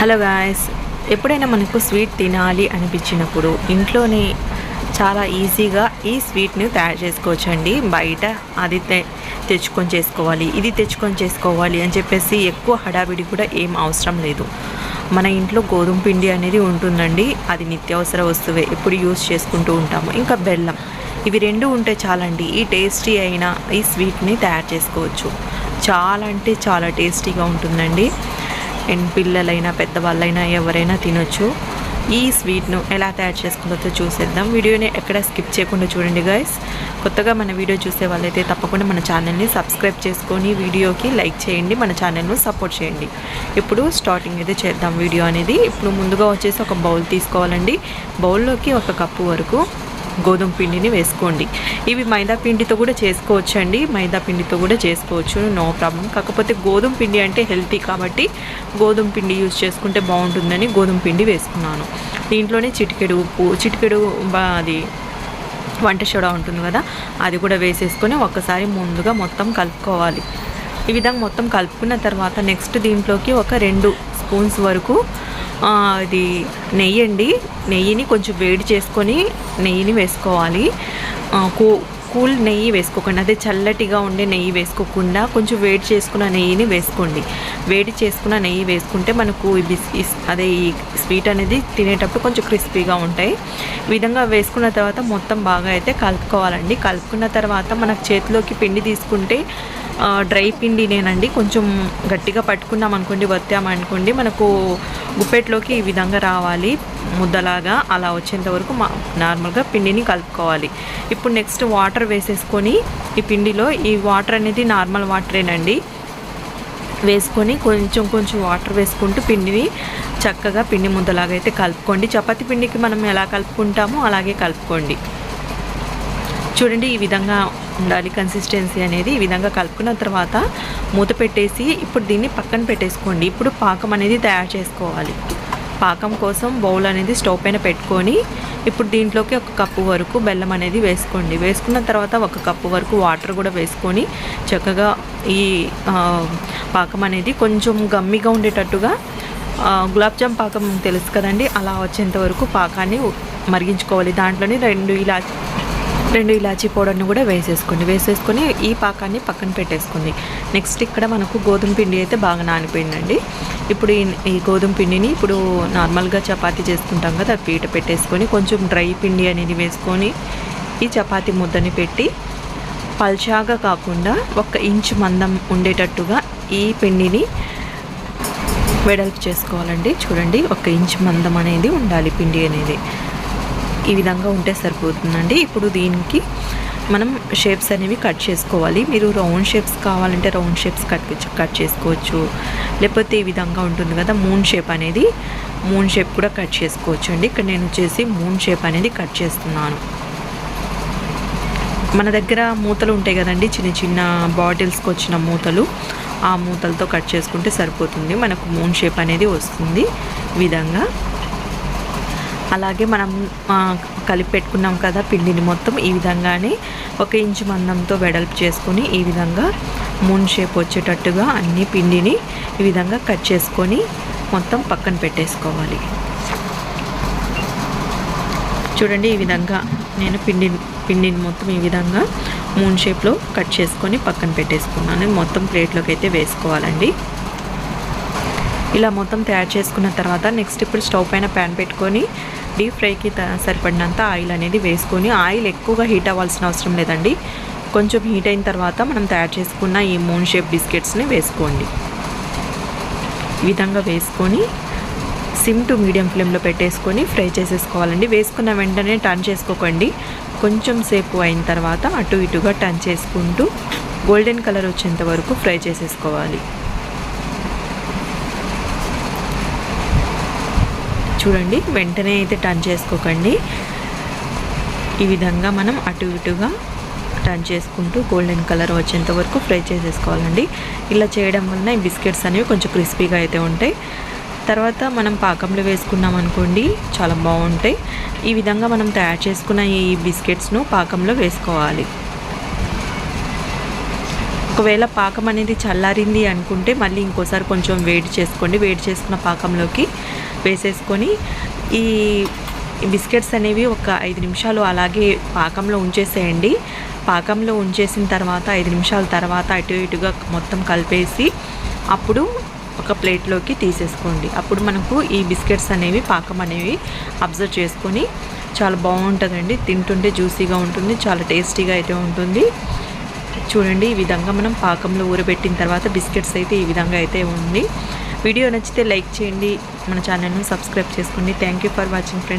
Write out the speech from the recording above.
Hello guys ఎప్పుడైనా మనకు sweet తినాలి అనిపించినప్పుడు ఇంట్లోనే చాలా ఈజీగా ఈ స్వీట్ని తయారు చేసుకోవచ్చండి. బయట అది తె- తెచ్చుకొని చేసుకోవాలి ఇది తెచ్చుకొని చేసుకోవాలి అని చెప్పేసి ఎక్కువ హడావిడి కూడా ఏం అవసరం లేదు. మన ఇంట్లో గోధుమ పిండి అనేది ఉంటుందండి. అది నిత్యావసర వస్తువే ఎప్పుడు యూస్ చేసుకుంటూ ఉంటాము. ఇంకా బెల్లం ఇవి రెండు ఉంటే చాలండి. ఈ టేస్టీ అయిన ఈ స్వీట్ని తయారు చేసుకోవచ్చు. చాలా అంటే చాలా టేస్టీగా ఉంటుందండి. అండ్ పిల్లలైనా పెద్దవాళ్ళైనా ఎవరైనా తినొచ్చు. ఈ స్వీట్ను ఎలా తయారు చేసుకుందో చూసేద్దాం. వీడియోని ఎక్కడ స్కిప్ చేయకుండా చూడండి గాయస్ కొత్తగా మన వీడియో చూసే వాళ్ళైతే తప్పకుండా మన ఛానల్ని సబ్స్క్రైబ్ చేసుకొని వీడియోకి లైక్ చేయండి మన ఛానల్ను సపోర్ట్ చేయండి. ఇప్పుడు స్టార్టింగ్ అయితే చేద్దాం వీడియో అనేది. ఇప్పుడు ముందుగా వచ్చేసి ఒక బౌల్ తీసుకోవాలండి. బౌల్లోకి ఒక కప్పు వరకు గోధుమ పిండిని వేసుకోండి. ఇవి మైదా పిండితో కూడా చేసుకోవచ్చు అండి మైదా పిండితో కూడా చేసుకోవచ్చు. No problem. కాకపోతే గోధుమ పిండి అంటే హెల్తీ కాబట్టి గోధుమ పిండి యూజ్ చేసుకుంటే బాగుంటుందని గోధుమ పిండి వేసుకున్నాను. దీంట్లోనే చిటికెడు ఉప్పు చిటికెడు అది వంట సోడా ఉంటుంది కదా అది కూడా వేసేసుకొని ఒక్కసారి ముందుగా మొత్తం కలుపుకోవాలి. ఈ విధంగా మొత్తం కలుపుకున్న తర్వాత నెక్స్ట్ దీంట్లోకి ఒక రెండు స్పూన్స్ వరకు అది నెయ్యి అండి నెయ్యిని కొంచెం వేడి చేసుకొని నెయ్యిని వేసుకోవాలి. కూ కూల్ నెయ్యి వేసుకోకండి అదే చల్లటిగా ఉండే నెయ్యి వేసుకోకుండా కొంచెం వేడి చేసుకున్న నెయ్యిని వేసుకోండి. వేడి చేసుకున్న నెయ్యి వేసుకుంటే మనకు ఈ అదే ఈ స్వీట్ అనేది తినేటప్పుడు కొంచెం క్రిస్పీగా ఉంటాయి. ఈ విధంగా వేసుకున్న తర్వాత మొత్తం బాగా అయితే కలుపుకోవాలండి. కలుపుకున్న తర్వాత మనకు చేతిలోకి పిండి తీసుకుంటే డ్రై పిండినేనండి కొంచెం గట్టిగా పట్టుకున్నాం అనుకోండి వత్తామనుకోండి మనకు గుప్పెట్లోకి ఈ విధంగా రావాలి ముద్దలాగా అలా వచ్చేంత వరకు మా నార్మల్గా పిండిని కలుపుకోవాలి. ఇప్పుడు నెక్స్ట్ వాటర్ వేసేసుకొని ఈ పిండిలో ఈ వాటర్ అనేది నార్మల్ వాటరేనండి. వేసుకొని కొంచెం కొంచెం వాటర్ వేసుకుంటూ పిండిని చక్కగా పిండి ముద్దలాగా అయితే కలుపుకోండి. చపాతి పిండికి మనం ఎలా కలుపుకుంటామో అలాగే కలుపుకోండి. చూడండి ఈ విధంగా ఉండాలి. కన్సిస్టెన్సీ అనేది ఈ విధంగా కలుపుకున్న తర్వాత మూత పెట్టేసి ఇప్పుడు దీన్ని పక్కన పెట్టేసుకోండి. ఇప్పుడు పాకం అనేది తయారు చేసుకోవాలి. పాకం కోసం బౌల్ అనేది స్టవ్ పైన పెట్టుకొని ఇప్పుడు దీంట్లోకి ఒక కప్పు వరకు బెల్లం అనేది వేసుకోండి. వేసుకున్న తర్వాత ఒక కప్పు వరకు వాటర్ కూడా వేసుకొని చక్కగా ఈ పాకం అనేది కొంచెం గమ్మిగా ఉండేటట్టుగా గులాబ్ జామ్ పాకం తెలుసు కదండి? అలా వచ్చేంత వరకు పాకాన్ని మరిగించుకోవాలి. దాంట్లోనే రెండు ఇలా రెండు ఇలాచీ పౌడర్ని కూడా వేసేసుకోండి. వేసేసుకొని ఈ పాకాన్ని పక్కన పెట్టేసుకోండి. నెక్స్ట్ ఇక్కడ మనకు గోధుమ పిండి అయితే బాగా నానిపోయిందండి. ఇప్పుడు ఈ ఈ గోధుమ పిండిని ఇప్పుడు నార్మల్గా చపాతీ చేసుకుంటాం కదా అది పీట పెట్టేసుకొని కొంచెం డ్రై పిండి అనేది వేసుకొని ఈ చపాతీ ముద్దని పెట్టి పల్చాగా కాకుండా ఒక ఇంచు మందం ఉండేటట్టుగా ఈ పిండిని వెడల్పు చేసుకోవాలండి. చూడండి ఒక ఇంచు మందం అనేది ఉండాలి పిండి అనేది. ఈ విధంగా ఉంటే సరిపోతుందండి. ఇప్పుడు దీనికి మనం షేప్స్ అనేవి కట్ చేసుకోవాలి. మీరు రౌండ్ షేప్స్ కావాలంటే రౌండ్ షేప్స్ కట్ కట్ చేసుకోవచ్చు. లేకపోతే ఈ విధంగా ఉంటుంది కదా మూన్ షేప్ అనేది. మూన్ షేప్ కూడా కట్ చేసుకోవచ్చు అండి ఇక్కడ నేను వచ్చేసి మూన్ షేప్ అనేది కట్ చేస్తున్నాను. మన దగ్గర మూతలు ఉంటాయి కదండి చిన్న చిన్న బాటిల్స్కి వచ్చిన మూతలు. ఆ మూతలతో కట్ చేసుకుంటే సరిపోతుంది. మనకు మూన్ షేప్ అనేది వస్తుంది. ఈ విధంగా అలాగే మనం కలిపి పెట్టుకున్నాం కదా పిండిని మొత్తం ఈ విధంగానే ఒక ఇంచు మందంతో వెడల్పు చేసుకొని ఈ విధంగా మూన్ షేప్ వచ్చేటట్టుగా అన్ని పిండిని ఈ విధంగా కట్ చేసుకొని మొత్తం పక్కన పెట్టేసుకోవాలి. చూడండి ఈ విధంగా నేను పిండి పిండిని మొత్తం ఈ విధంగా మూన్ షేప్లో కట్ చేసుకొని పక్కన పెట్టేసుకున్నాను. మొత్తం ప్లేట్లోకి అయితే వేసుకోవాలండి. ఇలా మొత్తం తయారు చేసుకున్న తర్వాత నెక్స్ట్ ఇప్పుడు స్టవ్ పైన ప్యాన్ పెట్టుకొని డీప్ ఫ్రైకి త- సరిపడినంత ఆయిల్ అనేది వేసుకొని ఆయిల్ ఎక్కువగా హీట్ అవ్వాల్సిన అవసరం లేదండి. కొంచెం హీట్ అయిన తర్వాత మనం తయారు చేసుకున్న ఈ మూన్ షేప్ బిస్కెట్స్ని వేసుకోండి. ఈ విధంగా వేసుకొని సిమ్ టు మీడియం ఫ్లేమ్లో పెట్టేసుకొని ఫ్రై చేసేసుకోవాలండి. వేసుకున్న వెంటనే టర్న్ చేసుకోకండి. కొంచెం సేపు అయిన తర్వాత అటు ఇటుగా టర్న్ చేసుకుంటూ గోల్డెన్ కలర్ వచ్చేంత వరకు ఫ్రై చేసేసుకోవాలి. చూడండి వెంటనే అయితే టర్న్ చేసుకోకండి. ఈ విధంగా మనం అటు ఇటుగా టర్న్ చేసుకుంటూ గోల్డెన్ కలర్ వచ్చేంత వరకు ఫ్రై చేసేసుకోవాలండి. ఇలా చేయడం వలన ఈ బిస్కెట్స్ అనేవి కొంచెం క్రిస్పీగా అయితే ఉంటాయి. తర్వాత మనం పాకంలో వేసుకున్నాం అనుకోండి చాలా బాగుంటాయి. ఈ విధంగా మనం తయారు చేసుకున్న ఈ బిస్కెట్స్ను పాకంలో వేసుకోవాలి. ఒకవేళ పాకం అనేది చల్లారింది అనుకుంటే మళ్ళీ ఇంకోసారి కొంచెం వేడి చేసుకోండి. వేడి చేసుకున్న పాకంలోకి వేసేసుకొని ఈ బిస్కెట్స్ అనేవి ఒక ఐదు నిమిషాలు అలాగే పాకంలో ఉంచేసేయండి. పాకంలో ఉంచేసిన తర్వాత ఐదు నిమిషాల తర్వాత అటు ఇటుగా మొత్తం కలిపేసి అప్పుడు ఒక ప్లేట్లోకి తీసేసుకోండి. అప్పుడు మనకు ఈ బిస్కెట్స్ అనేవి పాకం అనేవి అబ్జర్వ్ చేసుకొని చాలా బాగుంటుందండి. తింటుంటే జ్యూసీగా ఉంటుంది చాలా టేస్టీగా అయితే ఉంటుంది. చూడండి ఈ విధంగా మనం పాకంలో ఊరబెట్టిన తర్వాత బిస్కెట్స్ అయితే ఈ విధంగా అయితే ఉంది. వీడియో నచ్చితే లైక్ చేయండి. మన ఛానల్ను సబ్స్క్రైబ్ చేసుకోండి. Thank you for watching friends